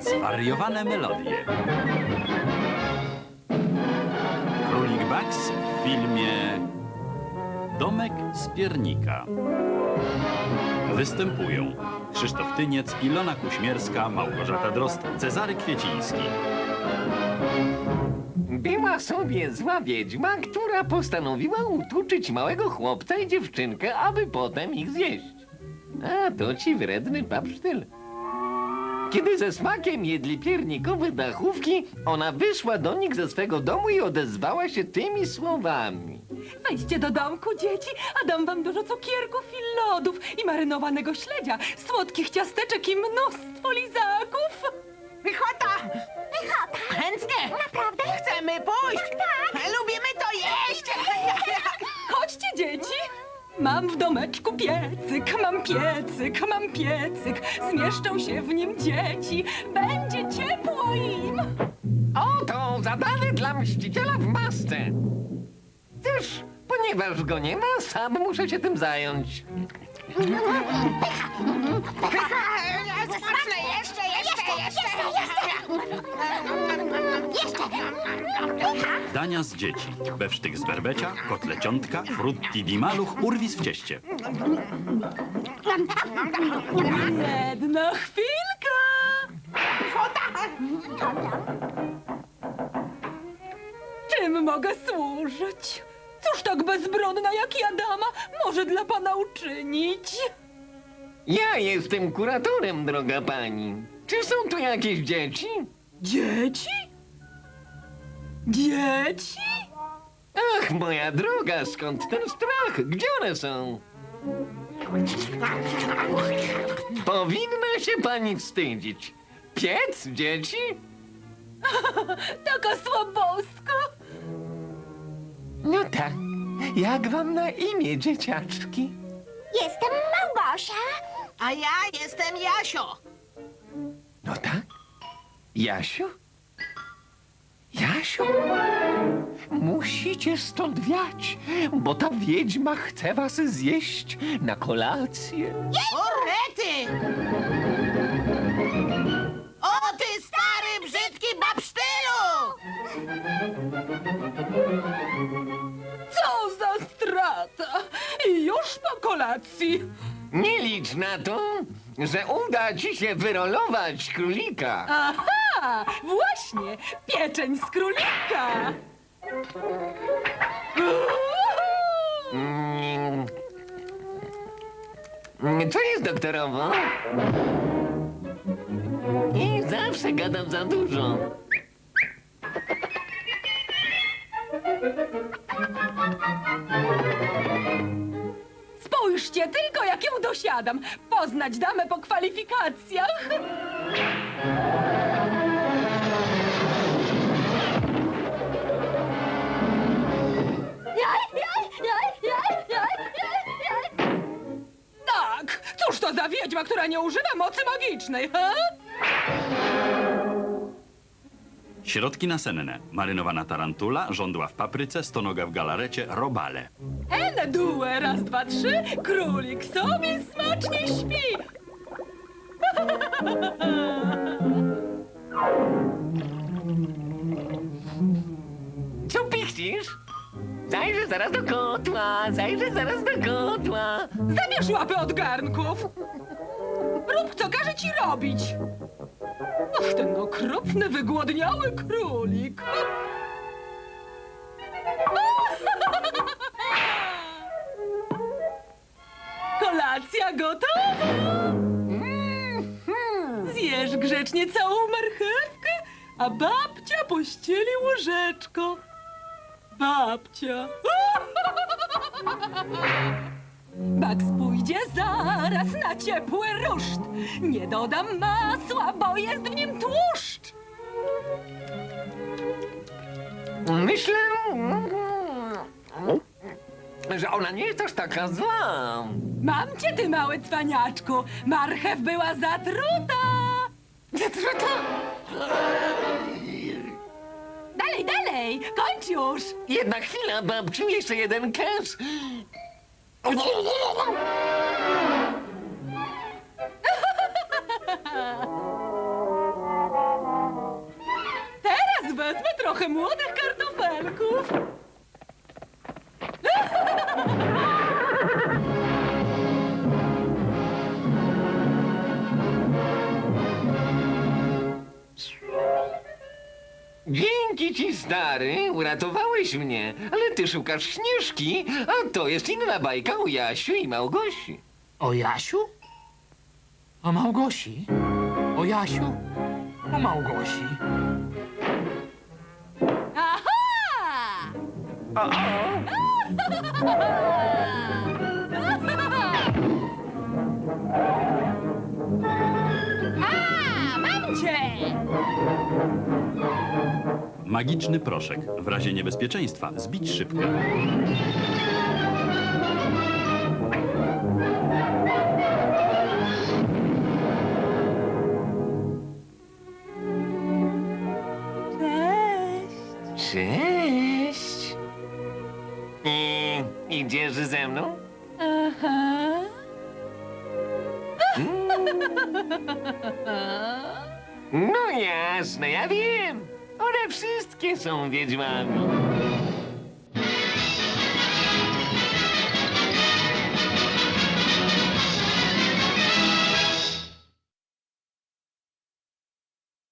Zwariowane melodie. Królik Bugs w filmie Domek z piernika. Występują Krzysztof Tyniec, Ilona Kuśmierska, Małgorzata Drozd, Cezary Kwieciński. Była sobie zła wiedźma, która postanowiła utuczyć małego chłopca i dziewczynkę, aby potem ich zjeść. A to ci wredny papsztyl. Kiedy ze smakiem jedli piernikowe dachówki, ona wyszła do nich ze swego domu i odezwała się tymi słowami. Wejdźcie do domku, dzieci, a dam wam dużo cukierków i lodów i marynowanego śledzia, słodkich ciasteczek i mnóstwo lizaków. Pychota! Pychota! Chętnie! Naprawdę? Chcemy pójść! Tak. Lubimy Mam w domeczku piecyk, mam piecyk, mam piecyk. Zmieszczą się w nim dzieci. Będzie ciepło im. Oto zadanie dla mściciela w masce. Cóż, ponieważ go nie ma, sam muszę się tym zająć. Smaczne jeszcze, jeszcze, jeszcze! Dania z dzieci. Bewsztyk z berbecia, kotleciątka, frutti di maluch, urwis w cieście. Jedna chwilka. Czym mogę służyć? Cóż tak bezbronna jak ja dama może dla pana uczynić? Ja jestem kuratorem, droga pani. Czy są tu jakieś dzieci? Dzieci? Dzieci? Ach, moja droga, skąd ten strach? Gdzie one są? Powinna się pani wstydzić. Piec dzieci? Taka słaboska. No tak. Jak wam na imię, dzieciaczki? Jestem Małgosia. A ja jestem Jasio. No tak. Jasiu? Jasiu? Musicie stąd wiać, bo ta wiedźma chce was zjeść na kolację. O, rety! O, ty stary, brzydki babsztylu! Co za strata. I już po kolacji. Nie licz na to, że uda ci się wyrolować królika. Aha, właśnie, pieczeń z królika. Mm, Co jest doktorowo? I zawsze gadam za dużo. Spójrzcie tylko, jak ją dosiadam. Poznać damę po kwalifikacjach. Wiedźma, która nie używa mocy magicznej, ha? Środki nasenne. Marynowana tarantula, żądła w papryce, stonoga w galarecie, robale. Ene due, raz, dwa, trzy, królik sobie smacznie śpi. Co pichcisz? Zajrzę zaraz do kotła, zajrzę zaraz do kotła. Zabierz łapy od garnków. Rób, co każe ci robić. Ach, ten okropny, wygłodniały królik. Kolacja gotowa. Zjesz grzecznie całą marchewkę, a babcia pościeli łyżeczko. Babcia. Baks pójdzie zaraz na ciepły ruszt. Nie dodam masła, bo jest w nim tłuszcz. Myślę, że ona nie jest aż taka zła. Mam cię, ty mały cwaniaczku. Marchew była zatruta. Zatruta? Dalej, dalej, kończ już. Jedna chwila, babciu, jeszcze jeden kęs. Teraz wezmę trochę młodych kartofelków. Dzięki ci, stary, uratowałeś mnie. Ale ty szukasz Śnieżki, a to jest inna bajka o Jasiu i Małgosi. O Jasiu? O Małgosi? O Jasiu? O Małgosi? Aha! A, mam cię! Magiczny proszek. W razie niebezpieczeństwa zbić szybkę. Cześć. Cześć. I, idziesz ze mną? Aha. No jasne, ja wiem. One wszystkie są wiedźmami.